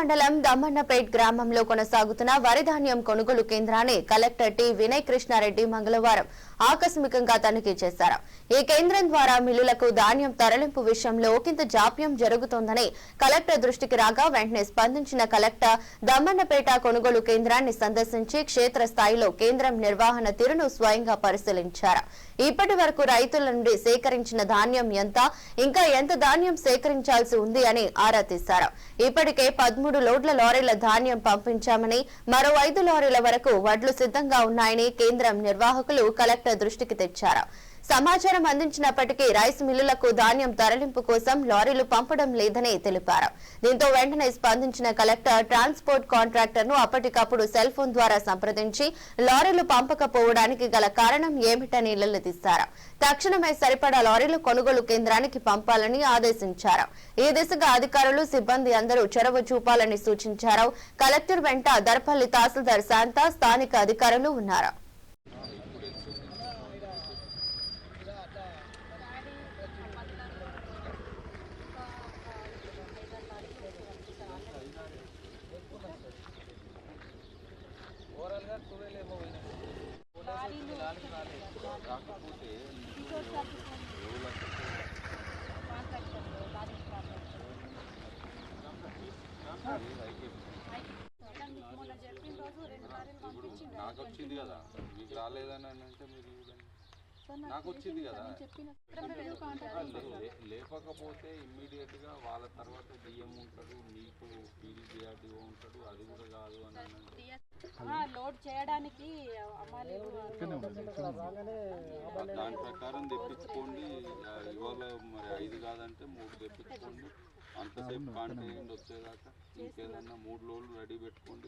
మండలం దమ్మన్నపేట్ గ్రామంలో కొనసాగుతున్న వరిధాన్యం కొనుగోలు కేంద్రాన్ని కలెక్టర్ టి వినయ్ కృష్ణారెడ్డి మంగళవారం ఆకస్మికంగా తనిఖీ చేశారు. ఈ కేంద్రం ద్వారా మిల్లులకు ధాన్యం తరలింపు విషయంలో ఒకంత జాప్యం జరుగుతోందని కలెక్టర్ దృష్టికి రాగా వెంటనే స్పందించిన కలెక్టర్ దమ్మన్నపేట కొనుగోలు కేంద్రాన్ని సందర్శించి క్షేత్రస్థాయిలో కేంద్రం నిర్వహణ తీరును స్వయంగా పరిశీలించారు. ఇప్పటి వరకు రైతుల నుండి సేకరించిన ధాన్యం ఎంత ఇంకా ఎంత ధాన్యం సేకరించాల్సి ఉంది అని ఆరా తీశారు. ఇప్పటికే పదమూడు లోడ్ల లారీల ధాన్యం పంపించామని మరో ఐదు లారీల వరకు వడ్లు సిద్ధంగా ఉన్నాయని కేంద్రం నిర్వాహకులు కలెక్టర్ దృష్టికి తెచ్చారు. సమాచారం అందించినప్పటికీ రైస్ మిల్లులకు ధాన్యం తరలింపు కోసం లారీలు పంపడం లేదని తెలిపారు. దీంతో వెంటనే స్పందించిన కలెక్టర్ ట్రాన్స్పోర్ట్ కాంట్రాక్టర్ను అప్పటికప్పుడు సెల్ ఫోన్ ద్వారా సంప్రదించి లారీలు పంపకపోవడానికి గల కారణం ఏమిటని నిలదీశారు. తక్షణమే సరిపడా లారీలు కొనుగోలు కేంద్రానికి పంపాలని ఆదేశించారు. ఈ దిశగా అధికారులు సిబ్బంది అందరూ చొరవ చూపాలని సూచించారు. కలెక్టర్ వెంట దర్పల్లి తహసీల్దార్ శాంత స్థానిక అధికారులు ఉన్నారు. నాకు వచ్చింది కదా మీకు రాలేదని అని అంటే మీరు నాకు వచ్చింది కదా ఆ, లే- లే- లేపకపోతే ఇమ్మీడియట్గా వాళ్ళ తర్వాత డిఎం ఉంటాడు నీకు పీడీజీఆర్డీఓ ఉంటాడు అది కూడా కాదు అని అని అంటే లోడ్ చేయడానికి దాని ప్రకారం తెప్పించుకోండి. ఇవాళ మరి ఐదు కాదంటే మూడు తెప్పించుకోండి. అంతసేపు కాంటైనర్ వచ్చేదాకా ఇంకేదన్నా మూడు లోడ్లు రెడీ పెట్టుకోండి